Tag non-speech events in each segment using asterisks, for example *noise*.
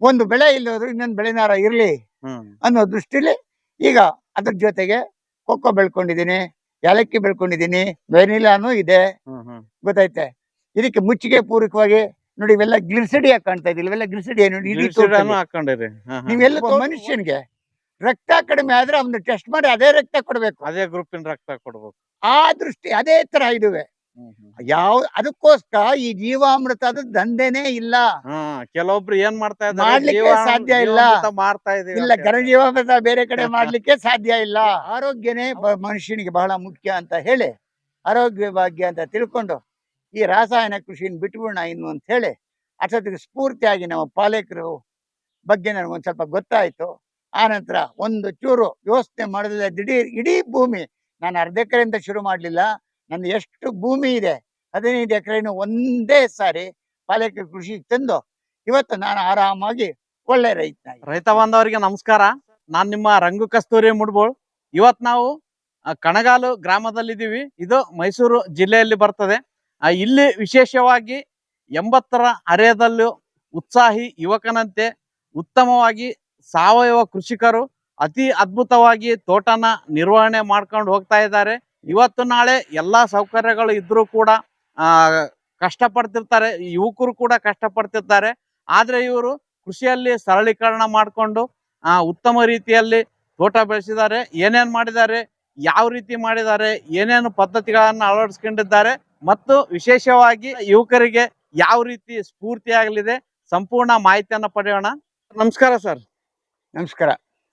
ಒಂದು ಬೆಳೆ ಇಲ್ಲದ್ರು ಇನ್ನೊಂದು ಬೆಳೆನಾರ ಇರ್ಲಿ ಅನ್ನೋ ದೃಷ್ಟಿಲಿ ಈಗ ಅದ್ರ ಜೊತೆಗೆ ಕೊಕ್ಕೋ ಬೆಳ್ಕೊಂಡಿದೀನಿ ಏಲಕ್ಕಿ ಬೆಳ್ಕೊಂಡಿದೀನಿ ವೆನಿಲಾನು ಇದೆ. ಗೊತ್ತೈತೆ ಇದಕ್ಕೆ ಮುಚ್ಚಿಗೆ ಪೂರಕವಾಗಿ ನೋಡಿ ಇವೆಲ್ಲ ಗಿರ್ಸಡಿ ಕಾಣ್ತಾ ಇದಿಲ್ಲ ಇವೆಲ್ಲ ಗ್ಲಿಸಡಿ. ನೀವೆಲ್ಲ ಮನುಷ್ಯನ್ಗೆ ರಕ್ತ ಕಡಿಮೆ ಆದ್ರೆ ಅವ್ನ ಟೆಸ್ಟ್ ಮಾಡಿ ಅದೇ ರಕ್ತ ಕೊಡ್ಬೇಕು. ಅದೇ ಗ್ರೂಪಿನ ರಕ್ತ ಕೊಡ್ಬೇಕು. ಆ ದೃಷ್ಟಿ ಅದೇ ತರ ಇದುವೆ. ಯಾವ ಅದಕ್ಕೋಸ್ಕರ ಈ ಜೀವಾಮೃತದ ದಂಧೆನೇ ಇಲ್ಲ. ಹಾ ಕೆಲವೊಬ್ರು ಏನ್ ಮಾಡ್ತಾ ಇದ್ದಾರೆ? ಮಾಡ್ಲಿಕ್ಕೆ ಸಾಧ್ಯ ಇಲ್ಲ. ಮಾಡ್ತಾ ಇದೆ ಇಲ್ಲ ಘನ ಜೀವಾಮೃತ ಬೇರೆ ಕಡೆ *laughs* ಮಾಡ್ಲಿಕ್ಕೆ ಸಾಧ್ಯ ಇಲ್ಲ. ಆರೋಗ್ಯನೇ ಮನುಷ್ಯನಿಗೆ ಬಹಳ ಮುಖ್ಯ ಅಂತ ಹೇಳಿ ಆರೋಗ್ಯ ಭಾಗ್ಯ ಅಂತ ತಿಳ್ಕೊಂಡು ಈ ರಾಸಾಯನ ಕೃಷಿನ ಬಿಟ್ಬಿಡೋಣ ಇನ್ನು ಅಂತ ಹೇಳಿ ಅಷ್ಟೊತ್ತಿಗೆ ಸ್ಫೂರ್ತಿಯಾಗಿ ನಮ್ಮ ಪಾಲಕರು ಬಗ್ಗೆ ನನಗೆ ಒಂದ್ ಸ್ವಲ್ಪ ಗೊತ್ತಾಯ್ತು. ಆನಂತರ ನಂತರ ಒಂದು ಚೂರು ವ್ಯವಸ್ಥೆ ಮಾಡಿದ್ರೆ ದಿಢೀರ್ ಇಡೀ ಭೂಮಿ ನಾನು ಅರ್ಧ ಎಕರೆಯಿಂದ ಶುರು ಮಾಡಲಿಲ್ಲ. ನಂದು ಎಷ್ಟು ಭೂಮಿ ಇದೆ, ಹದಿನೈದು ಎಕರೆನು ಒಂದೇ ಸಾರಿ ಪಾಲಕರ ಕೃಷಿಗೆ ತಂದು ಇವತ್ತು ನಾನು ಆರಾಮಾಗಿ ಒಳ್ಳೆ ರೈತ ರೈತ ಬಾಂಧವರಿಗೆ ನಮಸ್ಕಾರ. ನಾನು ನಿಮ್ಮ ರಂಗು ಕಸ್ತೂರಿ ಮುಡ್ಬೋಳ್. ಇವತ್ ನಾವು ಕಣಗಾಲು ಗ್ರಾಮದಲ್ಲಿದ್ದೀವಿ. ಇದು ಮೈಸೂರು ಜಿಲ್ಲೆಯಲ್ಲಿ ಬರ್ತದೆ. ಇಲ್ಲಿ ವಿಶೇಷವಾಗಿ ಎಂಬತ್ತರ ಅರೆಯದಲ್ಲೂ ಉತ್ಸಾಹಿ ಯುವಕನಂತೆ ಉತ್ತಮವಾಗಿ ಸಾವಯವ ಕೃಷಿಕರು ಅತಿ ಅದ್ಭುತವಾಗಿ ತೋಟನ ನಿರ್ವಹಣೆ ಮಾಡ್ಕೊಂಡು ಹೋಗ್ತಾ ಇದ್ದಾರೆ. ಇವತ್ತು ನಾಳೆ ಎಲ್ಲಾ ಸೌಕರ್ಯಗಳು ಇದ್ರೂ ಕೂಡ ಕಷ್ಟಪಡ್ತಿರ್ತಾರೆ, ಯುವಕರು ಕೂಡ ಕಷ್ಟಪಡ್ತಿರ್ತಾರೆ. ಆದ್ರೆ ಇವರು ಕೃಷಿಯಲ್ಲಿ ಸರಳೀಕರಣ ಮಾಡಿಕೊಂಡು ಉತ್ತಮ ರೀತಿಯಲ್ಲಿ ತೋಟ ಬೆಳೆಸಿದ್ದಾರೆ, ಏನೇನ್ ಮಾಡಿದ್ದಾರೆ, ಯಾವ ರೀತಿ ಮಾಡಿದ್ದಾರೆ, ಏನೇನು ಪದ್ಧತಿಗಳನ್ನ ಅಳವಡಿಸ್ಕೊಂಡಿದ್ದಾರೆ, ಮತ್ತು ವಿಶೇಷವಾಗಿ ಯುವಕರಿಗೆ ಯಾವ ರೀತಿ ಸ್ಫೂರ್ತಿಯಾಗಲಿದೆ, ಸಂಪೂರ್ಣ ಮಾಹಿತಿಯನ್ನ ಪಡೆಯೋಣ. ನಮಸ್ಕಾರ ಸರ್. ನಮಸ್ಕಾರ.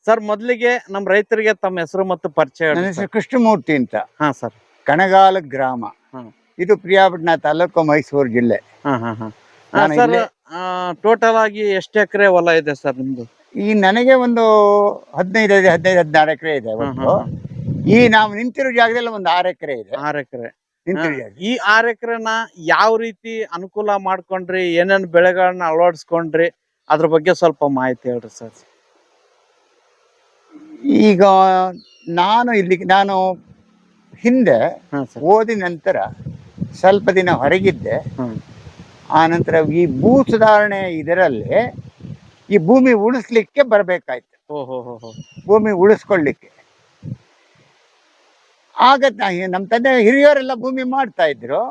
ಸರ್ ಮೊದಲಿಗೆ ನಮ್ಮ ರೈತರಿಗೆ ತಮ್ಮ ಹೆಸರು ಮತ್ತು ಪರಿಚಯ ನನ್ನ ಹೇಳಿ ಹೆಸರು ಕೃಷ್ಣಮೂರ್ತಿ ಅಂತ. ಹಾ ಸರ್. ಕಣಗಾಲ ಗ್ರಾಮ. ಹ್ಮ್. ಇದು ಪ್ರಿಯಾಪಟ್ಟಣ ತಾಲೂಕು ಮೈಸೂರು ಜಿಲ್ಲೆ. ಹಾ ಹಾ ಹಾ. ನಾನು ಸರ್ ಇಲ್ಲೇ- ಟೋಟಲ್ ಆಗಿ ಎಷ್ಟು ಎಕರೆ ಹೊಲ ಇದೆ ಸರ್ ನಿಮ್ದು? ಈ ನನಗೆ ಒಂದು ಹದಿನೈದು ಇದೆ ಹದಿನೈದು ಹದಿನಾರು ಎಕರೆ ಇದೆ ಹಾ, ಒಂದು. ಹಾ, ಈ ನಾವು ನಿಂತಿರೋ ಜಾಗದಲ್ಲಿ ಒಂದು ಆರು ಎಕರೆ ಇದೆ. ಆರ್ ಎಕರೆ. ನಿಂತಿರೋ ಜಾಗ. ಈ ಆರ್ ಎಕರೆನ ಯಾವ ರೀತಿ ಅನುಕೂಲ ಮಾಡ್ಕೊಂಡ್ರಿ ಏನೇನ್ ಬೆಳೆಗಳನ್ನ ಅಳವಡಿಸ್ಕೊಂಡ್ರಿ ಅದ್ರ ಬಗ್ಗೆ ಸ್ವಲ್ಪ ಮಾಹಿತಿ ಹೇಳ್ರಿ ಸರ್. ಈಗ ನಾನು ಇಲ್ಲಿ ನಾನು ಹಿಂದೆ ಓದಿ ನಂತರ ಸ್ವಲ್ಪ ದಿನ ಹೊರಗಿದ್ದೆ. ಆ ನಂತರ ಈ ಭೂ ಸುಧಾರಣೆ ಇದರಲ್ಲಿ ಈ ಭೂಮಿ ಉಳಿಸ್ಲಿಕ್ಕೆ ಬರಬೇಕಾಯ್ತು. ಭೂಮಿ ಉಳಿಸ್ಕೊಳ್ಳಿಕ್ಕೆ. ಆಗ ನಮ್ಮ ತಂದೆ ಹಿರಿಯವರೆಲ್ಲ ಭೂಮಿ ಮಾಡ್ತಾ ಇದ್ರು.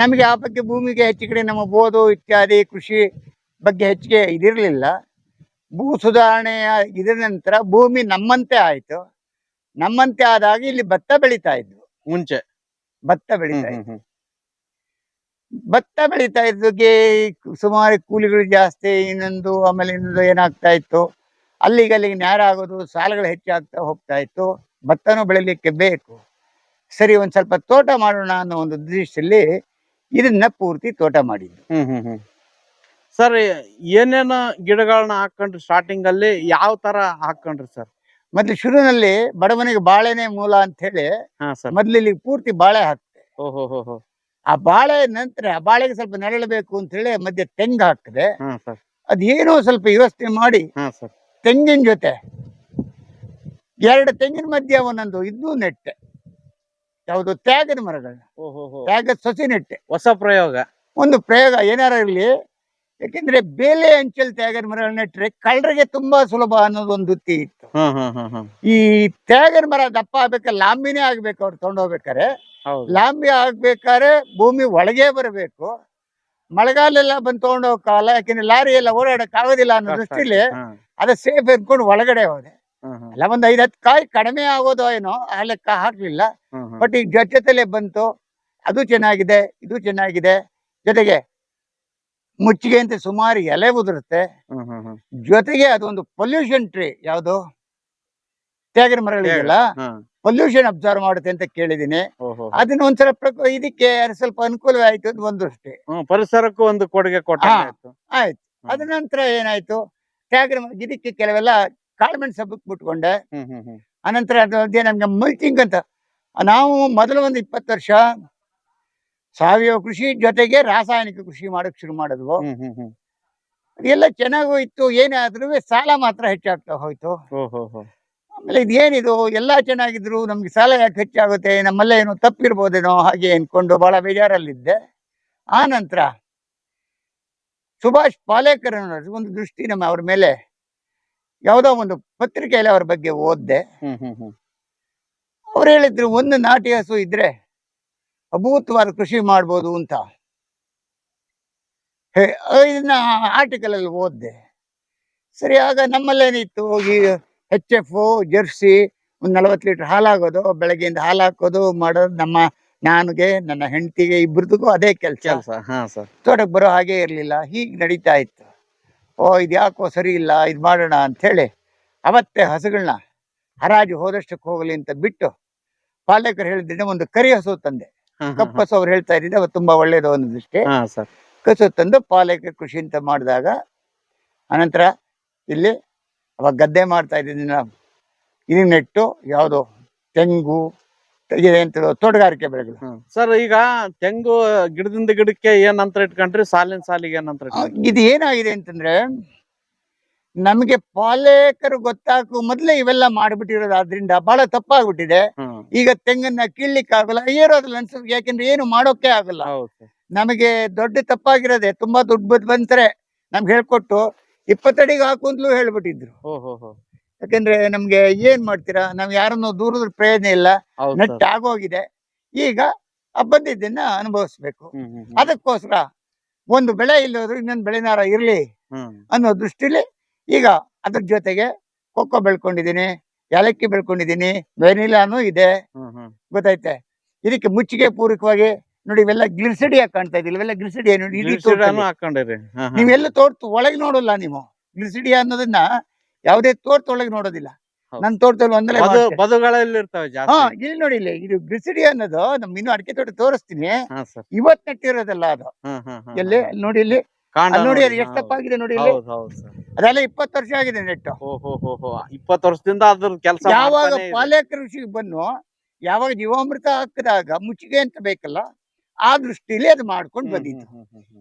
ನಮಗೆ ಆ ಬಗ್ಗೆ ಭೂಮಿಗೆ ಹೆಚ್ಚು ಕಡೆ ನಮ್ಮ ಬೋದು ಇತ್ಯಾದಿ ಕೃಷಿ ಬಗ್ಗೆ ಹೆಚ್ಚಿಗೆ ಇದಿರಲಿಲ್ಲ. ಭೂ ಸುಧಾರಣೆ ಇದ ನಂತರ ಭೂಮಿ ನಮ್ಮಂತೆ ಆಯ್ತು. ನಮ್ಮಂತೆ ಆದಾಗ ಇಲ್ಲಿ ಭತ್ತ ಬೆಳೀತಾ ಇದ್ವು. ಮುಂಚೆ. ಭತ್ತ ಬೆಳೀತಾ ಇದ್ವು. ಭತ್ತ ಬೆಳೀತಾ ಇದ್ದಕ್ಕೆ ಸುಮಾರು ಕೂಲಿಗಳು ಜಾಸ್ತಿ ಇನ್ನೊಂದು ಆಮೇಲೆ ಇನ್ನೊಂದು ಏನಾಗ್ತಾ ಇತ್ತು. ಅಲ್ಲಿಗೆ ಅಲ್ಲಿಗೆ ನ್ಯಾರ ಆಗೋದು ಸಾಲಗಳು ಹೆಚ್ಚಾಗ್ತಾ ಹೋಗ್ತಾ ಇತ್ತು. ಭತ್ತನೂ ಬೆಳಿಲಿಕ್ಕೆ ಬೇಕು. ಸರಿ ಒಂದ್ ಸ್ವಲ್ಪ ತೋಟ ಮಾಡೋಣ ಅನ್ನೋ ಒಂದು ಉದ್ದೇಶದಲ್ಲಿ ಇದನ್ನ ಪೂರ್ತಿ ತೋಟ ಮಾಡಿದ್ದು. ಸರ್ ಏನೇನು ಗಿಡಗಳನ್ನ ಹಾಕೊಂಡ್ರಿ ಸ್ಟಾರ್ಟಿಂಗ್ ಅಲ್ಲಿ ಯಾವ ತರ ಹಾಕೊಂಡ್ರಿ ಸರ್? ಮತ್ತೆ ಶುರುವಿನಲ್ಲಿ ಬಡವನಿಗೆ ಬಾಳೆನೆ ಮೂಲ ಅಂತ ಹೇಳಿ ಹಾ ಸರ್. ಮೊದ್ಲು ಇಲ್ಲಿ ಪೂರ್ತಿ ಬಾಳೆ ಹಾಕ್ತೆ. ಹೋ ಹೋ ಆ ಬಾಳೆ ನಂತರ ಆ ಬಾಳೆಗೆ ಸ್ವಲ್ಪ ನೆರಳಬೇಕು ಅಂತ ಹೇಳಿ ಮಧ್ಯೆ ತೆಂಗು ಹಾಕಿದೆ ಹಾ ಸರ್. ಅದೇನೋ ಸ್ವಲ್ಪ ವ್ಯವಸ್ಥೆ ಮಾಡಿ ಹಾ ಸರ್. ತೆಂಗಿನ ಜೊತೆ ಎರಡು ತೆಂಗಿನ ಮಧ್ಯೆ ಒಂದೊಂದು ಇದು ನೆಟ್ಟೆ. ಯಾವುದು ತ್ಯಾಗದ ಮರಗಳನ್ನ ತ್ಯಾಗದ ಸಸಿ ನೆಟ್ಟೆ. ಹೊಸ ಪ್ರಯೋಗ. ಒಂದು ಪ್ರಯೋಗ ಏನಾರ ಇರಲಿ ಯಾಕೆಂದ್ರೆ ಬೇಲೆ ಅಂಚಲ್ ತ್ಯಾಗರ್ ಮರಗಳನ್ನ ನೆಟ್ರೆ ಕಳ್ಳರಿಗೆ ತುಂಬಾ ಸುಲಭ ಅನ್ನೋದು ಒಂದು ವೃತ್ತಿ ಇತ್ತು. ಈ ತ್ಯಾಗರ್ ಮರ ದಪ್ಪ ಆಗ್ಬೇಕಾದ್ರೆ ಲಾಂಬಿನೇ ಆಗ್ಬೇಕು ಅವ್ರು ತಗೊಂಡೋಗ್ಬೇಕಾರೆ ಲಾಂಬಿ ಆಗ್ಬೇಕಾದ್ರೆ ಭೂಮಿ ಒಳಗೆ ಬರಬೇಕು. ಮಳೆಗಾಲೆಲ್ಲ ಬಂದು ತಗೊಂಡೋಗ ಕಾಲ ಯಾಕೆಂದ್ರೆ ಲಾರಿ ಎಲ್ಲ ಓಡಾಡಕ್ ಆಗೋದಿಲ್ಲ ಅನ್ನೋ ದೃಷ್ಟಿಲಿ ಅದ ಸೇಫ್ ಅನ್ಕೊಂಡು ಒಳಗಡೆ ಹೋದೆ. ಅಲ್ಲ ಒಂದ್ ಐದ್ ಹತ್ತು ಕಾಯಿ ಕಡಿಮೆ ಆಗೋದೋ ಏನೋ ಆ ಲೆಕ್ಕ ಹಾಕ್ಲಿಲ್ಲ. ಬಟ್ ಈಗ ಜೊತೆಲೆ ಬಂತು. ಅದು ಚೆನ್ನಾಗಿದೆ ಇದು ಚೆನ್ನಾಗಿದೆ. ಜೊತೆಗೆ ಮುಚ್ಚಿಗೆ ಅಂತ ಸುಮಾರು ಎಲೆ ಉದುರುತ್ತೆ. ಜೊತೆಗೆ ಅದೊಂದು ಪೊಲ್ಯೂಷನ್ ಟ್ರೀ ಯಾವುದು? ತ್ಯಾಗರ ಮರಗಳಿಗೆಲ್ಲ ಪೊಲ್ಯೂಷನ್ ಅಬ್ಸರ್ವ್ ಮಾಡುತ್ತೆ ಅಂತ ಕೇಳಿದೀನಿ. ಅದನ್ನ ಒಂದ್ಸಲ ಇದಕ್ಕೆ ಸ್ವಲ್ಪ ಅನುಕೂಲವೇ ಆಯ್ತು ಅಂತ ಒಂದು ದೃಷ್ಟಿ ಪರಿಸರಕ್ಕೂ ಒಂದು ಕೊಡುಗೆ ಕೊಟ್ಟ ಆಯ್ತು. ಅದ ನಂತರ ಏನಾಯ್ತು? ತ್ಯಾಗರ ಇದಕ್ಕೆ ಕೆಲವೆಲ್ಲ ಕಾಳುಮೆಣಸು ಸಬ್ಬಕ್ ಬಿಟ್ಕೊಂಡೆ ಅನಂತರ ಅದು ನಮ್ಗೆ ಮಲ್ಚಿಂಗ್ ಅಂತ. ನಾವು ಮೊದಲು ಒಂದು ಇಪ್ಪತ್ತು ವರ್ಷ ಸಾವಯವ ಕೃಷಿ ಜೊತೆಗೆ ರಾಸಾಯನಿಕ ಕೃಷಿ ಮಾಡಕ್ ಶುರು ಮಾಡಿದ್ವು. ಎಲ್ಲ ಅದೆಲ್ಲ ಚೆನ್ನಾಗೂ ಇತ್ತು ಏನೇ ಆದ್ರೂ ಸಾಲ ಮಾತ್ರ ಹೆಚ್ಚಾಗ್ತಾ ಹೋಯ್ತು. ಆಮೇಲೆ ಇದೇನಿದು ಎಲ್ಲ ಚೆನ್ನಾಗಿದ್ರು ನಮ್ಗೆ ಸಾಲ ಯಾಕೆ ಹೆಚ್ಚಾಗುತ್ತೆ ನಮ್ಮಲ್ಲೇ ಏನೋ ತಪ್ಪಿರ್ಬೋದೇನೋ ಹಾಗೆ ಅನ್ಕೊಂಡು ಬಹಳ ಬೇಜಾರಲ್ಲಿದ್ದೆ. ಆ ನಂತರ ಸುಭಾಷ್ ಪಾಲೇಕರ್ ಅನ್ನೋರು ಒಂದು ದೃಷ್ಟಿ ನಮ್ಮ ಅವ್ರ ಮೇಲೆ ಯಾವುದೋ ಒಂದು ಪತ್ರಿಕೆಯಲ್ಲಿ ಅವ್ರ ಬಗ್ಗೆ ಓದ್ದೆ. ಅವ್ರು ಹೇಳಿದ್ರು ಒಂದು ನಾಟಿ ಹಸು ಇದ್ರೆ ಅಭೂತವಾದ ಕೃಷಿ ಮಾಡ್ಬೋದು ಅಂತ. ಹೇ- ಇದನ್ನ ಆರ್ಟಿಕಲ್ ಅಲ್ಲಿ ಓದ್ದೆ. ಸರಿ ಆಗ ನಮ್ಮಲ್ಲೇನಿತ್ತು ಹೋಗಿ ಹೆಚ್ ಎಫ್ ಜರ್ಸಿ ಒಂದ್ ನಲವತ್ತು ಲೀಟರ್ ಹಾಲಾಗೋದು ಬೆಳಗ್ಗೆಯಿಂದ ಹಾಲು ಹಾಕೋದು ಮಾಡೋದು ನಮ್ಮ ನನಗೆ ನನ್ನ ಹೆಂಡತಿಗೆ ಇಬ್ಬರದಕ್ಕೂ ಅದೇ ಕೆಲಸ. ತೋಟಕ್ಕೆ ಬರೋ ಹಾಗೆ ಇರಲಿಲ್ಲ ಹೀಗೆ ನಡೀತಾ ಇತ್ತು. ಓ ಇದು ಯಾಕೋ ಸರಿ ಇಲ್ಲ ಇದು ಮಾಡೋಣ ಅಂಥೇಳಿ ಅವತ್ತೇ ಹಸುಗಳನ್ನ ಹರಾಜು ಹೋದಷ್ಟಕ್ಕೆ ಹೋಗಲಿ ಅಂತ ಬಿಟ್ಟು ಪಾಲಕರು ಹೇಳಿದ್ರೆ ಒಂದು ಕರಿ ಹಸು ತಂದೆ. ಕಪ್ಪು ಹಸು ಅವ್ರು ಹೇಳ್ತಾ ಇದ್ದೀನಿ ಅವತ್ತು ತುಂಬಾ ಒಳ್ಳೇದು ಒಂದು ದೃಷ್ಟಿ ಹಾ ಸರ್. ಕಸು ತಂದು ಪಾಲಕ ಕೃಷಿ ಅಂತ ಮಾಡಿದಾಗ ಅನಂತರ ಇಲ್ಲಿ ಅವಾಗ ಗದ್ದೆ ಮಾಡ್ತಾ ಇದ್ದಿದ್ದ ಇಲ್ಲಿ ನೆಟ್ಟು ಯಾವುದು ತೆಂಗು ತೋಟಗಾರಿಕೆ ಬೆಳೆಗಳು. ಸರ್ ಈಗ ತೆಂಗು ಗಿಡದಿಂದ ಗಿಡಕ್ಕೆ ಏನಂತ ಇಟ್ಕೊಂಡ್ರಿ? ಸಾಲಿನ ಸಾಲಿಗೆ ಏನಂತ ಇದು ಏನಾಗಿದೆ ಅಂತಂದ್ರೆ ನಮಗೆ ಪಾಲೇಕರು ಗೊತ್ತಾಕು ಮೊದಲೇ ಇವೆಲ್ಲ ಮಾಡ್ಬಿಟ್ಟಿರೋದಾದ್ರಿಂದ ಬಹಳ ತಪ್ಪಾಗ್ಬಿಟ್ಟಿದೆ. ಈಗ ತೆಂಗನ್ನ ಕೀಳ್ಲಿಕ್ಕೆ ಆಗಲ್ಲ ಏರೋದಿಲ್ಲ ಅನ್ಸುತ್ತೆ ಯಾಕೆಂದ್ರೆ ಏನು ಮಾಡೋಕೆ ಆಗಲ್ಲ. ನಮಗೆ ದೊಡ್ಡ ತಪ್ಪಾಗಿರೋದೆ ತುಂಬಾ ದುಡ್ಡು ಬದ್ ಬಂತಾರೆ ನಮ್ಗೆ ಹೇಳ್ಕೊಟ್ಟು ಇಪ್ಪತ್ತಡಿಗೆ ಹಾಕು ಅಂತಲೂ ಹೇಳ್ಬಿಟ್ಟಿದ್ರು ಯಾಕಂದ್ರೆ ನಮ್ಗೆ ಏನ್ ಮಾಡ್ತೀರಾ? ನಾವ್ ಯಾರನ್ನು ದೂರದ ಪ್ರಯೋಜನ ಇಲ್ಲ. ನೆಟ್ ಆಗೋಗಿದೆ. ಈಗ ಆ ಬಂದಿದ್ದನ್ನ ಅನುಭವಿಸ್ಬೇಕು. ಅದಕ್ಕೋಸ್ಕರ ಒಂದು ಬೆಳೆ ಇಲ್ಲೋದ್ರು ಇನ್ನೊಂದು ಬೆಳೆನಾರ ಇರ್ಲಿ ಅನ್ನೋ ದೃಷ್ಟಿಲಿ ಈಗ ಅದ್ರ ಜೊತೆಗೆ ಕೊಕ್ಕೋ ಬೆಳ್ಕೊಂಡಿದ್ದೀನಿ ಏಲಕ್ಕಿ ಬೆಳ್ಕೊಂಡಿದ್ದೀನಿ ವೆನಿಲಾನು ಇದೆ. ಗೊತ್ತೈತೆ ಇದಕ್ಕೆ ಮುಚ್ಚಿಗೆ ಪೂರಕವಾಗಿ ನೋಡಿ ಇವೆಲ್ಲ ಗ್ಲಿಸಡಿ ಕಾಣ್ತಾ ಇದ್ದಿಲ್ಲ ಇವೆಲ್ಲ ಹಾ. ನೀವೆಲ್ಲ ತೋರ್ತು ಒಳಗೆ ನೋಡಲ್ಲ ನೀವು. ಗ್ಲಿಸಡಿ ಅನ್ನೋದನ್ನ ಯಾವುದೇ ಒಳಗೆ ನೋಡೋದಿಲ್ಲ. ನನ್ ತೋರ್ತಲ್ಲಿ ತೋಟದಲ್ಲಿ ಒಂದಲೇ ಹಾ ಇಲ್ಲಿ ನೋಡಿ ಇಲ್ಲಿ ಇದು ಗ್ರಿಸಿಡಿ ಅನ್ನೋದು ನಮ್ ಇನ್ನು ಅಡಿಕೆ ತೋಟ ತೋರಿಸ್ತೀನಿ. ಇವತ್ ನೆಟ್ಟಿರೋದಲ್ಲ ಅದು. ಎಲ್ಲಿ? ನೋಡಿ ಇಲ್ಲಿ. ನೋಡಿ ಎಷ್ಟು ತಪ್ಪಾಗಿದೆ ನೋಡಿ ಇಲ್ಲಿ. ಅದೆಲ್ಲ ಇಪ್ಪತ್ತು ವರ್ಷ ಆಗಿದೆ ನೆಟ್ಟು ಇಪ್ಪತ್ತು ವರ್ಷದಿಂದ ಅದ್ರ ಕೆಲಸ ಯಾವಾಗ ಪಾಲೆ ಕೃಷಿಗೆ ಬನ್ನು ಯಾವಾಗ ಜೀವಾಮೃತ ಹಾಕಿದಾಗ ಮುಚ್ಚಿಗೆ ಅಂತ ಬೇಕಲ್ಲ ಆ ದೃಷ್ಟಿಲಿ ಅದು ಮಾಡ್ಕೊಂಡು ಬಂದಿತ್ತು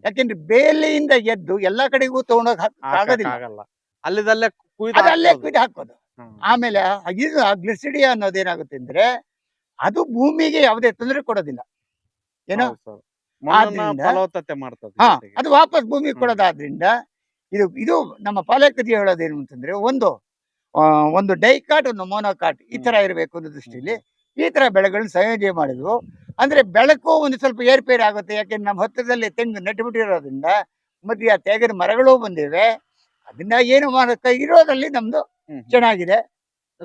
ಯಾಕೆಂದ್ರೆ ಬೇಲಿಯಿಂದ ಎದ್ದು ಎಲ್ಲಾ ಕಡೆಗೂ ತಗೊಂಡೋಗಿ ಆಗೋದಿಲ್ಲ. ಅಲ್ಲಿದಲ್ಲೇ ಅಲ್ಲೇ. ಕುಯ್ದು ಹಾಕೋದು ಆಮೇಲೆ ಇದು ಗ್ಲಿಸಿಡಿಯಾ ಅನ್ನೋದೇನಾಗುತ್ತೆ ಅಂದ್ರೆ ಅದು ಭೂಮಿಗೆ ಯಾವುದೇ ತೊಂದರೆ ಕೊಡೋದಿಲ್ಲ. ಏನೋ? ಅದು ವಾಪಸ್ ಭೂಮಿಗೆ. ಕೊಡೋದಾದ್ರಿಂದ ಇದು ಇದು ನಮ್ಮ ಪಾಲಕದಿ ಹೇಳೋದೇನು ಅಂತಂದ್ರೆ ಒಂದು ಒಂದು ಡೈಕಾಟ್ ಒಂದು ಮೋನೋಕಾಟ್ ಈ ತರ ಇರಬೇಕು ಅನ್ನೋ ದೃಷ್ಟಿಯಲ್ಲಿ ಈ ತರ ಬೆಳೆಗಳನ್ನ ಸಂಯೋಜನೆ ಮಾಡಿದ್ವು ಅಂದ್ರೆ ಬೆಳಕು ಒಂದು ಸ್ವಲ್ಪ ಏರ್ಪೇರ್ ಆಗುತ್ತೆ. ಯಾಕೆಂದ್ರೆ ನಮ್ಮ ಹತ್ತಿರದಲ್ಲಿ ತೆಂಗು ನೆಟ್ಬಿಟ್ಟಿರೋದ್ರಿಂದ ಮತ್ತೆ ಆ ತೆಂಗಿನ ಮರಗಳು ಬಂದಿವೆ. ಅದನ್ನ ಏನು ಮಾಡುತ್ತೆ ಇರೋದ್ರಲ್ಲಿ ನಮ್ದು. ಚೆನ್ನಾಗಿದೆ.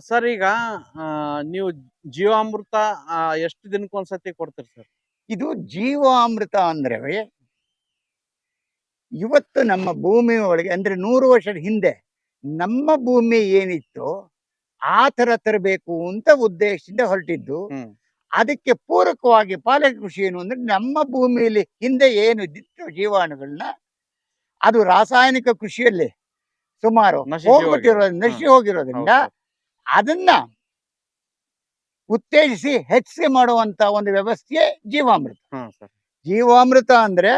ಸರ್ ಈಗ ನೀವು ಜೀವಾಮೃತ ಎಷ್ಟು ದಿನಕ್ಕೊಂದ್ಸತಿ ಕೊಡ್ತೀರಿ ಸರ್? ಇದು ಜೀವಾಮೃತ ಅಂದ್ರೆ ಇವತ್ತು ನಮ್ಮ ಭೂಮಿ ಒಳಗೆ ಅಂದ್ರೆ ನೂರು ವರ್ಷದ ಹಿಂದೆ ನಮ್ಮ ಭೂಮಿ ಏನಿತ್ತು ಆ ತರ ತರಬೇಕು ಅಂತ ಉದ್ದೇಶದಿಂದ ಹೊರಟಿದ್ದು. ಅದಕ್ಕೆ ಪೂರಕವಾಗಿ ಪಾಲಕ ಕೃಷಿ ಏನು ಅಂದ್ರೆ ನಮ್ಮ ಭೂಮಿಯಲ್ಲಿ ಹಿಂದೆ ಏನು ಇದ್ದಿತ್ತು ಜೀವಾಣುಗಳನ್ನ ಅದು ರಾಸಾಯನಿಕ ಕೃಷಿಯಲ್ಲಿ ಸುಮಾರು ಹೋಗ್ಬಿಟ್ಟಿರೋದ್ರಿಂದ ನಶಿ ಹೋಗಿರೋದ್ರಿಂದ ಅದನ್ನ ಉತ್ತೇಜಿಸಿ ಹೆಚ್ಚಿಗೆ ಮಾಡುವಂತ ಒಂದು ವ್ಯವಸ್ಥೆ ಜೀವಾಮೃತ. ಜೀವಾಮೃತ ಅಂದ್ರೆ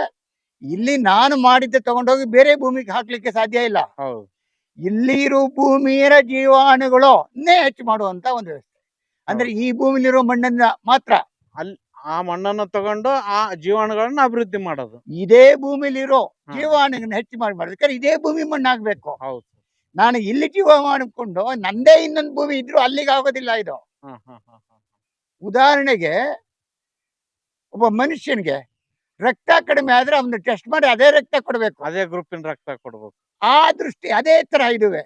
ಇಲ್ಲಿ ನಾನು ಮಾಡಿದ್ದೆ ತಗೊಂಡೋಗಿ ಬೇರೆ ಭೂಮಿಗೆ ಹಾಕ್ಲಿಕ್ಕೆ ಸಾಧ್ಯ ಇಲ್ಲ. ಹೌದು. ಇಲ್ಲಿ ಇರೋ ಭೂಮಿಯ ಜೀವಾಣುಗಳು ಹೆಚ್ಚು ಮಾಡುವಂತ ಒಂದು ವ್ಯವಸ್ಥೆ. ಅಂದ್ರೆ ಈ ಭೂಮಿಲಿರೋ ಮಣ್ಣನ್ನ ಮಾತ್ರ. ಆ ಮಣ್ಣನ್ನು ತಗೊಂಡು ಆ ಜೀವಾಣುಗಳನ್ನ ಅಭಿವೃದ್ಧಿ ಮಾಡೋದು. ಇದೇ ಭೂಮಿಲಿರೋ. ಜೀವಾಣುಗಳನ್ನ ಹೆಚ್ಚು ಮಾಡಿ ಮಾಡ್ಬೇಕಾದ್ರೆ ಇದೇ ಭೂಮಿ ಮಣ್ಣಾಗ್ಬೇಕು. ಹೌದು. ನಾನು ಇಲ್ಲಿ ಜೀವ ಮಾಡಿಕೊಂಡು ನಂದೇ ಇನ್ನೊಂದು ಭೂಮಿ ಇದ್ರು ಅಲ್ಲಿಗೆ ಆಗೋದಿಲ್ಲ ಇದು. ಉದಾಹರಣೆಗೆ ಒಬ್ಬ ಮನುಷ್ಯನಿಗೆ ರಕ್ತ ಕಡಿಮೆ ಆದ್ರೆ ಅವನ್ನ ಟೆಸ್ಟ್ ಮಾಡಿ ಅದೇ ರಕ್ತ ಕೊಡಬೇಕು ಅದೇ ಗ್ರೂಪಿನ ರಕ್ತ ಕೊಡ್ಬೇಕು ಆ ದೃಷ್ಟಿ ಅದೇ ತರ ಇದುವೆ.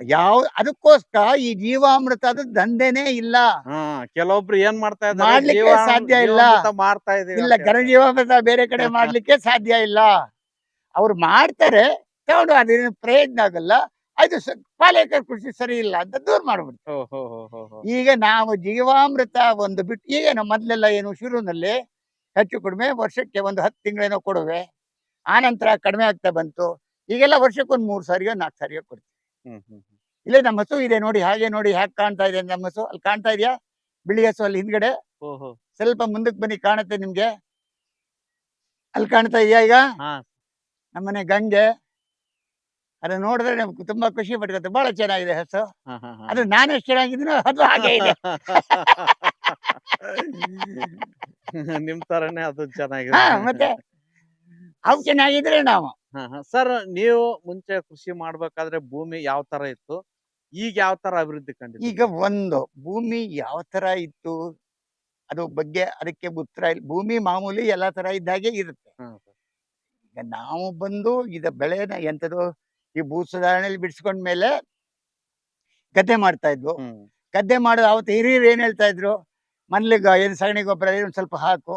ಯಾವ ಅದಕ್ಕೋಸ್ಕರ ಈ ಜೀವಾಮೃತದ ದಂಧೆನೇ ಇಲ್ಲ ಹಾ ಕೆಲವೊಬ್ರು ಏನ್ ಮಾಡ್ತಾ ಇದ್ದಾರೆ ಮಾಡ್ಲಿಕ್ಕೆ ಸಾಧ್ಯ ಇಲ್ಲ. ಮಾಡ್ತಾ ಇಲ್ಲ ಘನ. ಜೀವಾಮೃತ ಬೇರೆ ಕಡೆ *laughs* ಮಾಡ್ಲಿಕ್ಕೆ ಸಾಧ್ಯ ಇಲ್ಲ ಅವ್ರು ಮಾಡ್ತಾರೆ ತಗೊಂಡು ಅದೇನು ಪ್ರಯೋಜನ ಆಗಲ್ಲ ಅದು ಪಾಲೇಕರ್ ಕೃಷಿ ಸರಿ ಇಲ್ಲ ಅಂತ ದೂರ ಮಾಡ್ಬಿಡ್ತು. ಈಗ ನಾವು ಜೀವಾಮೃತ ಒಂದು ಬಿಟ್ಟು ಈಗ ಮೊದ್ಲೆಲ್ಲ ಏನು ಶುರುವಿನಲ್ಲಿ ಹೆಚ್ಚು ಕಡಿಮೆ ವರ್ಷಕ್ಕೆ ಒಂದು ಹತ್ತು ತಿಂಗಳೇನೋ ಕೊಡುವೆ. ಆನಂತರ ಕಡಿಮೆ ಆಗ್ತಾ ಬಂತು. ಈಗೆಲ್ಲ ವರ್ಷಕ್ಕೊಂದು ಮೂರು ಸಾರಿಯೋ ನಾಲ್ಕು ಸಾರಿಯೋ ಕೊಡ್ತೀವಿ. ಇಲ್ಲೇ ನಮ್ಮ ಹಸು ಇದೆ ನೋಡಿ ಹಾಗೆ ನೋಡಿ ಹ್ಯಾಕ್ ಕಾಣ್ತಾ ಇದೆ ನಮ್ಮ ಹಸು? ಅಲ್ಲಿ ಕಾಣ್ತಾ ಇದೆಯಾ? ಬಿಳಿ ಹಸು ಅಲ್ಲಿ ಹಿಂದ್ಗಡೆ. ಸ್ವಲ್ಪ ಮುಂದಕ್ಕೆ ಬನ್ನಿ ಕಾಣುತ್ತೆ ನಿಮ್ಗೆ. ಅಲ್ಲಿ ಕಾಣ್ತಾ ಇದೆಯಾ ಈಗ? ನಮ್ಮನೆ ಗಂಗೆ. ಅದನ್ನ ನೋಡಿದ್ರೆ ನಮ್ಗೆ ತುಂಬಾ ಖುಷಿ ಪಟ್ಕೊತ್ತೆ ಬಹಳ ಚೆನ್ನಾಗಿದೆ ಹಸು. ಅದು ನಾನು ಎಷ್ಟು ಚೆನ್ನಾಗಿದ್ದೀನೋ ಅದು ಹಾಗೆ ಇದೆ. *laughs* *laughs* ನಿಮ್ ತರನೇ ಅದು ಚೆನ್ನಾಗಿದೆ ಹಾ ಮತ್ತೆ ಅವು ಚೆನ್ನಾಗಿದ್ರೆ ನಾವು. ಸರ್ ನೀವು ಮುಂಚೆ ಕೃಷಿ ಮಾಡ್ಬೇಕಾದ್ರೆ ಭೂಮಿ ಯಾವ ತರ ಇತ್ತು? ಈಗ ಯಾವ ತರ ಅಭಿವೃದ್ಧಿ ಕಂಡಿದೆ ಈಗ ಒಂದು ಭೂಮಿ ಯಾವ ತರ ಇತ್ತು? ಅದು ಬಗ್ಗೆ ಅದಕ್ಕೆ ಉತ್ತರ ಇಲ್ಲ. ಭೂಮಿ ಮಾಮೂಲಿ ಎಲ್ಲಾ ತರ ಇದ್ದಾಗೆ ಇರುತ್ತೆ. ಈಗ ನಾವು ಬಂದು ಇದ ಬೆಳೆನ ಎಂತದು ಈ ಭೂ ಸುಧಾರಣೆಯಲ್ಲಿ ಬಿಡಿಸ್ಕೊಂಡ್ಮೇಲೆ ಗದ್ದೆ ಮಾಡ್ತಾ ಇದ್ವು. ಗದ್ದೆ ಮಾಡೋದು ಅವತ್ತು ಹಿರಿಯರು ಏನ್ ಹೇಳ್ತಾ ಇದ್ರು? ಮನ್ಲಿಗ ಏನ್ ಸಗಣಿ ಗೊಬ್ಬರ ಏನ್ ಸ್ವಲ್ಪ ಹಾಕು.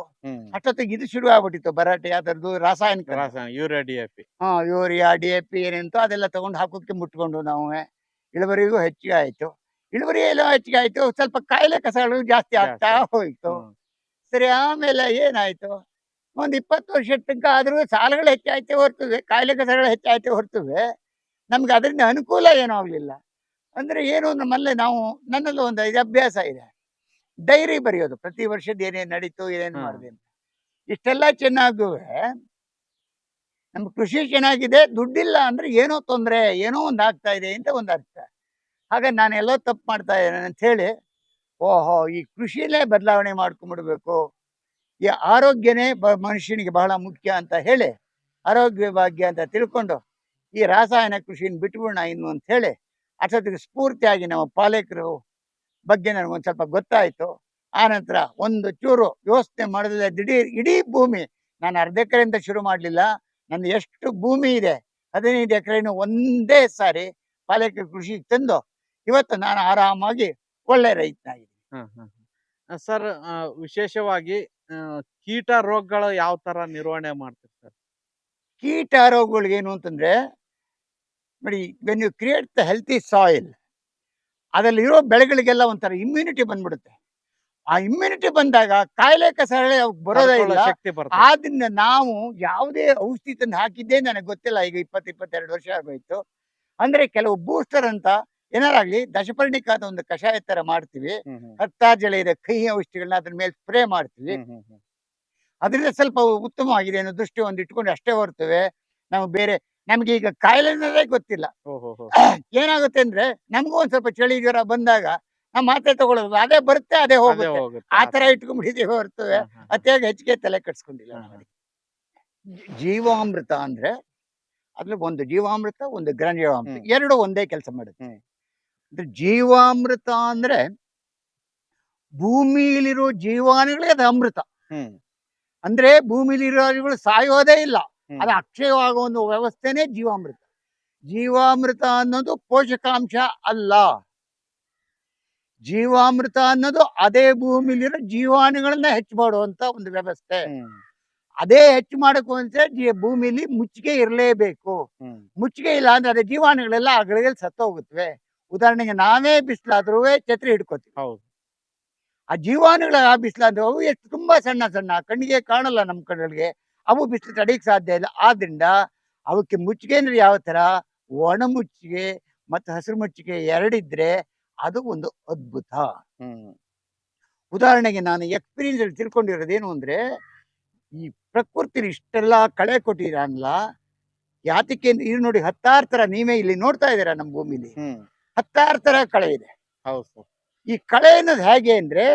ಅಷ್ಟೊತ್ತಿಗೆ ಇದು ಶುರು ಆಗ್ಬಿಟ್ಟಿತ್ತು ಬರಾಟೆ ಅದರದ್ದು ರಾಸಾಯನಿಕ. Urea D F P. ಹಾ ಯೂರಿಯಾ ಡಿ ಎಫ್ ಪಿ ಏನೇಂತೋ ಅದೆಲ್ಲ ತಗೊಂಡು ಹಾಕೋಕೆ ಮುಟ್ಕೊಂಡು ನಾವು. ಇಳುವರಿಗೂ ಹೆಚ್ಚಿಗೆ ಆಯ್ತು. ಇಳುವರಿ ಎಲ್ಲ ಹೆಚ್ಚಿಗೆ ಆಯ್ತು ಸ್ವಲ್ಪ ಕಾಯಿಲೆ ಕಸಗಳು ಜಾಸ್ತಿ ಆಗ್ತಾ. ಹೋಯ್ತು. ಸರಿ ಆಮೇಲೆ ಏನಾಯ್ತು? ಒಂದ್ ಇಪ್ಪತ್ತು ವರ್ಷ ತನಕ ಆದ್ರೂ ಸಾಲಗಳು ಹೆಚ್ಚಾಯ್ತೆ ಹೊರ್ತವೆ ಕಾಯಿಲೆ ಕಸಗಳು ಹೆಚ್ಚಾಯ್ತೆ ಹೊರ್ತವೆ. ನಮ್ಗೆ ಅದರಿಂದ ಅನುಕೂಲ ಏನೂ ಆಗ್ಲಿಲ್ಲ. ಅಂದ್ರೆ ಏನು ನಮ್ಮಲ್ಲೇ ನಾವು ನನ್ನಲ್ಲೂ ಒಂದು ಇದು ಅಭ್ಯಾಸ ಇದೆ. ಡೈರಿ ಬರೆಯೋದು. ಪ್ರತಿ ವರ್ಷದ ಏನೇನ್ ನಡೀತು ಏನೇನ್. ಮಾಡಿದೆ ಅಂತ ಇಷ್ಟೆಲ್ಲ ಚೆನ್ನಾಗುವೆ ನಮ್ಮ ಕೃಷಿ ಚೆನ್ನಾಗಿದೆ ದುಡ್ಡಿಲ್ಲ ಅಂದ್ರೆ ಏನೋ ತೊಂದರೆ ಏನೋ ಒಂದು ಆಗ್ತಾ ಇದೆ ಅಂತ ಒಂದು ಅರ್ಥ. ಹಾಗೆ ನಾನು ಎಲ್ಲೋ ತಪ್ಪು ಮಾಡ್ತಾ ಇದ್ದೇನೆ ಅಂತ ಹೇಳಿ ಓಹೋ ಈ ಕೃಷಿಲೇ ಬದಲಾವಣೆ ಮಾಡ್ಕೊಂಡ್ಬಿಡ್ಬೇಕು ಈ ಆರೋಗ್ಯನೇ ಬ ಮನುಷ್ಯನಿಗೆ ಬಹಳ ಮುಖ್ಯ ಅಂತ ಹೇಳಿ ಆರೋಗ್ಯ ಭಾಗ್ಯ ಅಂತ ತಿಳ್ಕೊಂಡು ಈ ರಾಸಾಯನ ಕೃಷಿನ ಬಿಟ್ಬಿಡೋಣ ಇನ್ನು ಅಂತ ಹೇಳಿ ಅಷ್ಟೊತ್ತಿಗೆ ಸ್ಫೂರ್ತಿಯಾಗಿ ನಮ್ಮ ಪಾಲಕರು ಬಗ್ಗೆ ನನಗೆ ಒಂದು ಸ್ವಲ್ಪ ಗೊತ್ತಾಯಿತು. ಆ ನಂತರ ಒಂದು ಚೂರು ವ್ಯವಸ್ಥೆ ಮಾಡಿದ್ರೆ ದಿಢೀರ್ ಇಡೀ ಭೂಮಿ ನಾನು ಅರ್ಧ ಎಕರೆಯಿಂದ ಶುರು ಮಾಡಲಿಲ್ಲ. ನನ್ನ ಎಷ್ಟು ಭೂಮಿ ಇದೆ ಹದಿನೈದು ಎಕರೆನೂ ಒಂದೇ ಸಾರಿ ಪಾಲಕ ಕೃಷಿಗೆ ತಂದು ಇವತ್ತು ನಾನು ಆರಾಮಾಗಿ ಒಳ್ಳೆ ರೈತನಾಗಿದ್ದೀನಿ. ಸರ್ ವಿಶೇಷವಾಗಿ ಕೀಟ ರೋಗಗಳು ಯಾವ ತರ ನಿರ್ವಹಣೆ ಮಾಡ್ತೀರಿ ಸರ್? ಕೀಟ ರೋಗಗಳು ಏನು ಅಂತಂದ್ರೆ ನೋಡಿ when you create the healthy soil ಅದರಲ್ಲಿರೋ ಬೆಳೆಗಳಿಗೆಲ್ಲ ಒಂಥರ ಇಮ್ಯುನಿಟಿ ಬಂದ್ಬಿಡುತ್ತೆ. ಆ ಇಮ್ಯುನಿಟಿ ಬಂದಾಗ ಕಾಯಿಲೆ ಕಸಳೆ ಅವ್ರಿಗೆ ಬರೋದೇ ಇಲ್ಲ. ಶಕ್ತಿ ಬರ್ತದೆ ಆದ್ರಿಂದ ನಾವು ಯಾವುದೇ ಔಷಧಿ ತಂದು ಹಾಕಿದ್ದೇ ನನಗೆ ಗೊತ್ತಿಲ್ಲ ಈಗ ಇಪ್ಪತ್ತು ಇಪ್ಪತ್ತೆರಡು ವರ್ಷ ಆಗೋಯ್ತು. ಅಂದ್ರೆ ಕೆಲವು ಬೂಸ್ಟರ್ ಅಂತ ಏನಾರಾಗ್ಲಿ ದಶಪರ್ಣಿಕಾದ ಒಂದು ಕಷಾಯ ತರ ಮಾಡ್ತೀವಿ. ಹತ್ತಾರು ಹ್ಮ್, ಇದೆ ಕಹಿ ಔಷಧಿಗಳನ್ನ ಅದ್ರ ಮೇಲೆ ಸ್ಪ್ರೇ ಮಾಡ್ತೀವಿ. ಅದರಿಂದ ಸ್ವಲ್ಪ ಉತ್ತಮವಾಗಿದೆ ಅನ್ನೋ ದೃಷ್ಟಿ ಒಂದು ಇಟ್ಕೊಂಡು ಅಷ್ಟೇ ಹೊರ್ತವೆ. ನಾವು ಬೇರೆ ನಮ್ಗೆ ಈಗ ಕಾಯಿಲೆ ಅನ್ನೋದೇ ಗೊತ್ತಿಲ್ಲ *clears throat* ಏನಾಗುತ್ತೆ ಅಂದ್ರೆ ನಮಗೂ ಒಂದ್ ಸ್ವಲ್ಪ ಚಳಿ ಜ್ವರ ಬಂದಾಗ ನಾವು ಮಾತ್ರೆ ತಗೊಳ್ಳೋದು. ಅದೇ ಬರುತ್ತೆ ಅದೇ ಹೋಗುತ್ತೆ. ಆ ತರ ಇಟ್ಕೊಂಡ್ಬಿಡಿದೇ ಹೊರ್ತವೆ ಅತಿಯಾಗಿ. ಹೆಚ್ಚಿಗೆ ತಲೆ. ಜೀ- ಜೀವಾಮೃತ ಅಂದ್ರೆ ಅದ್ರಲ್ಲಿ ಒಂದು ಜೀವಾಮೃತ ಒಂದು ಗ್ರಂಜೀವಾಮೃತ ಜೀವಾಮೃತ ಎರಡು ಒಂದೇ ಕೆಲಸ ಮಾಡುತ್ತೆ. ಅಂದ್ರೆ ಜೀವಾಮೃತ ಅಂದ್ರೆ ಭೂಮಿಲಿರೋ ಜೀವಾಣುಗಳೇ ಅದು ಅಮೃತ ಅಂದ್ರೆ ಭೂಮಿಲಿರೋ ಸಾಯೋದೇ ಇಲ್ಲ. ಅದು ಅಕ್ಷಯವಾಗುವ ಒಂದು ವ್ಯವಸ್ಥೆನೇ ಜೀವಾಮೃತ. ಜೀವಾಮೃತ ಅನ್ನೋದು ಪೋಷಕಾಂಶ ಅಲ್ಲ. ಜೀವಾಮೃತ ಅನ್ನೋದು ಅದೇ ಭೂಮಿಲಿರೋ ಜೀವಾಣುಗಳನ್ನ ಹೆಚ್ಚು ಮಾಡುವಂತ ಒಂದು ವ್ಯವಸ್ಥೆ. ಅದೇ ಹೆಚ್ಚು ಮಾಡಕ್ಕೂ ಅಂತ ಜೀ- ಭೂಮಿಲಿ ಮುಚ್ಚಿಗೆ ಇರಲೇಬೇಕು. ಮುಚ್ಚಿಗೆ ಇಲ್ಲ ಅಂದ್ರೆ ಅದೇ ಜೀವಾಣುಗಳೆಲ್ಲ ಅಗಳಿಗೆ ಗಳಿಗೆ ಸತ್ತೋಗುತ್ತವೆ ಉದಾಹರಣೆಗೆ ನಾವೇ ಬಿಸಿಲಾದ್ರೂ ಛತ್ರಿ ಹಿಡ್ಕೋತೀವಿ. ಹೌದು. ಆ ಜೀವಾಣುಗಳ ಆ ಬಿಸಿಲಾದ್ರೆ ಅವು ಎಷ್ಟು ತುಂಬಾ ಸಣ್ಣ ಸಣ್ಣ ಕಣ್ಣಿಗೆ ಕಾಣಲ್ಲ ನಮ್ಮ ಕಣ್ಗಳಿಗೆ ಅವು ಬಿಸಿಲು ತಡೆಯಕ್ಕೆ ಸಾಧ್ಯ ಇಲ್ಲ. ಆದ್ರಿಂದ ಅವಕ್ಕೆ ಮುಚ್ಚಿಗೆ ಅಂದ್ರೆ ಯಾವ ತರ? ಒಣ ಮುಚ್ಚಿಗೆ ಮತ್ತು ಹಸಿರು ಮುಚ್ಚಿಗೆ ಎರಡಿದ್ರೆ ಅದು ಒಂದು ಅದ್ಭುತ. ಉದಾಹರಣೆಗೆ ನಾನು ಎಕ್ಸ್ಪೀರಿಯನ್ಸ್ ಅಲ್ಲಿ ತಿಳ್ಕೊಂಡಿರೋದೇನು ಅಂದ್ರೆ ಈ ಪ್ರಕೃತಿ ಇಷ್ಟೆಲ್ಲ ಕಳೆ ಕೊಟ್ಟಿರಲ್ಲ ಯಾತಕ್ಕೆ ಇದು ನೋಡಿ ಹತ್ತಾರು ತರ ನೀವೇ ಇಲ್ಲಿ ನೋಡ್ತಾ ಇದ್ದೀರಾ ನಮ್ಮ ಭೂಮಿಲಿ. ಹತ್ತಾರು ತರ ಕಳೆ ಇದೆ. ಹೌದು ಈ ಕಳೆ ಅನ್ನೋದು ಹೇಗೆ ಅಂದ್ರೆ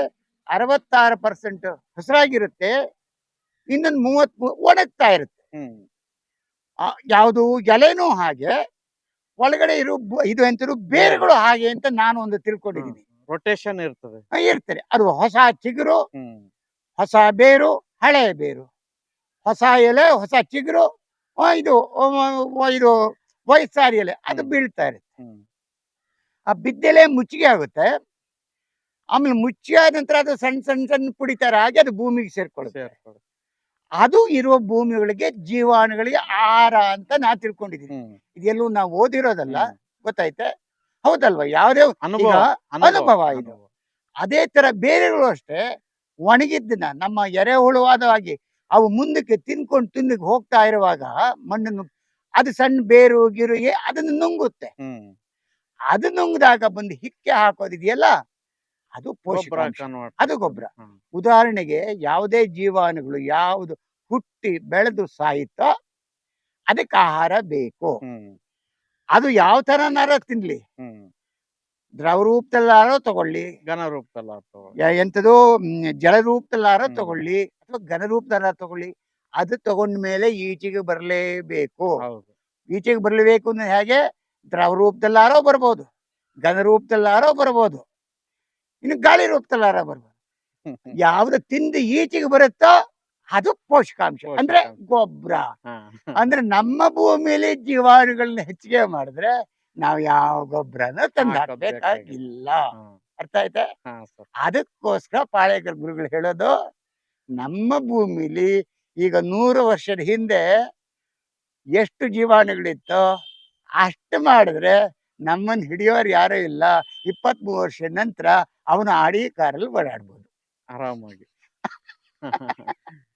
ಅರವತ್ತಾರು ಪರ್ಸೆಂಟ್ ಹಸಿರಾಗಿರುತ್ತೆ ಇನ್ನೊಂದು ಮೂವತ್ ಒಣಗ್ತಾ ಇರುತ್ತೆ. ಯಾವುದು ಎಲೆನೂ ಹಾಗೆ ಒಳಗಡೆ ಇರೋ ಇದು ಎಂತಿರು ಬೇರುಗಳು ಹಾಗೆ ಅಂತ ನಾನು ಒಂದು ತಿಳ್ಕೊಂಡಿದ್ದೀನಿ. ರೊಟೇಷನ್ ಇರ್ತದೆ. ಇರ್ತದೆ. ಇರ್ತಾರೆ ಅದು ಹೊಸ ಚಿಗುರು ಹೊಸ ಬೇರು ಹಳೆ ಬೇರು. ಹೊಸ ಎಲೆ ಹೊಸ ಚಿಗುರು ಇದು ಇದು ವಯಸ್ಸಾರಿ ಎಲೆ ಅದು. ಬೀಳ್ತಾ ಇರುತ್ತೆ. ಆ ಬಿದ್ದೆಲೆ ಮುಚ್ಚಿಗೆ ಆಗುತ್ತೆ. ಆಮೇಲೆ ಮುಚ್ಚಿ ಆದ ನಂತರ ಅದು ಸಣ್ಣ ಸಣ್ಣ ಸಣ್ಣ ಪುಡಿ ಹಾಗೆ ಆಗಿ ಅದು ಭೂಮಿಗೆ ಸೇರ್ಕೊಳ್ಳುತ್ತೆ. ಸೇರ್ಕೊಳ್ಳಿ ಅದು ಇರುವ ಭೂಮಿಗಳಿಗೆ ಜೀವಾಣುಗಳಿಗೆ ಆಹಾರ ಅಂತ ನಾ ತಿಳ್ಕೊಂಡಿದ್ದೀನಿ. ಇದೆಲ್ಲೂ ನಾವು ಓದಿರೋದಲ್ಲ. ಗೊತ್ತಾಯ್ತೆ? ಹೌದಲ್ವಾ? ಯಾವ್ದೇ ಅನುಭವ ಅನುಭವ ಇದು. ಅದೇ ತರ ಬೇರೆಗಳು ಅಷ್ಟೇ ಒಣಗಿದ್ದನ್ನ ನಮ್ಮ ಎರೆಹುಳುವಾದವಾಗಿ ಅವು ಮುಂದಕ್ಕೆ ತಿನ್ಕೊಂಡು ತಿನ್ನಕ್ಕೆ ಹೋಗ್ತಾ ಇರುವಾಗ ಮಣ್ಣನ್ನು ಅದು ಸಣ್ಣ ಬೇರು ಗಿರುಗೆ ಅದನ್ನು ನುಂಗುತ್ತೆ. ಅದು ನುಂಗ್ದಾಗ ಬಂದು ಹಿಕ್ಕೆ ಹಾಕೋದಿದೆಯಲ್ಲ ಅದು ಪೋಷಕ ಅದು ಗೊಬ್ಬರ. ಉದಾಹರಣೆಗೆ ಯಾವುದೇ ಜೀವಾಣುಗಳು ಯಾವುದು ಹುಟ್ಟಿ ಬೆಳೆದು ಸಾಯಿತೋ ಅದಕ್ಕೆ ಆಹಾರ ಬೇಕು. ಅದು ಯಾವ ತರನಾರ ತಿನ್ಲಿ? ದ್ರವ ರೂಪದಲ್ಲಾರೋ ತಗೊಳ್ಳಿ. ಘನ ರೂಪದಲ್ಲಾರೋ ಮ್, ಜಲ ರೂಪದಲ್ಲಾರ. ತಗೊಳ್ಳಿ ಅಥವಾ ಘನ ರೂಪದಲ್ಲಾರ ತಗೊಳ್ಳಿ. ಅದು ತಗೊಂಡ ಮೇಲೆ ಈಚೆಗೆ ಬರಲೇಬೇಕು. ಹೌದು. ಈಚೆಗೆ ಬರಲೇಬೇಕು ಅಂದ್ರೆ ಹೇಗೆ? ದ್ರವ ರೂಪದಲ್ಲಾರೋ ಬರ್ಬೋದು. ಘನ ರೂಪದಲ್ಲಾರೋ ಬರ್ಬೋದು. ಇನ್ನು ಗಾಳಿ ರೂಪದಲ್ಲಾರೋ ಬರ್ಬೋದು ಯಾವ್ದು ತಿಂದು ಈಚೆಗೆ ಬರುತ್ತೋ ಅದು ಪೋಷಕಾಂಶ. ಅಂದ್ರೆ. ಗೊಬ್ಬರ ಅಂದ್ರೆ ನಮ್ಮ ಭೂಮಿಯಲ್ಲಿ ಜೀವಾಣುಗಳನ್ನ ಹೆಚ್ಚಿಗೆ ಮಾಡಿದ್ರೆ ನಾವು ಯಾವ ಗೊಬ್ಬರನ ತಂದು ಹಾಕಬೇಕಾಗಿಲ್ಲ. ಅರ್ಥ ಆಯ್ತಾ? ಅದಕ್ಕೋಸ್ಕರ ಪಾಳೇಕರ್ ಗುರುಗಳು ಹೇಳೋದು ನಮ್ಮ ಭೂಮಿಲಿ ಈಗ ನೂರು ವರ್ಷದ ಹಿಂದೆ ಎಷ್ಟು ಜೀವಾಣುಗಳಿತ್ತು ಅಷ್ಟು ಮಾಡಿದ್ರೆ ನಮ್ಮನ್ನ ಹಿಡಿಯೋರು ಯಾರೂ ಇಲ್ಲ. ಇಪ್ಪತ್ತ್ ಮೂರು ವರ್ಷದ ನಂತರ ಅವನು ಆಡಿ ಕಾರಲ್ಲಿ ಓಡಾಡ್ಬೋದು. ಆರಾಮಾಗಿ. *laughs*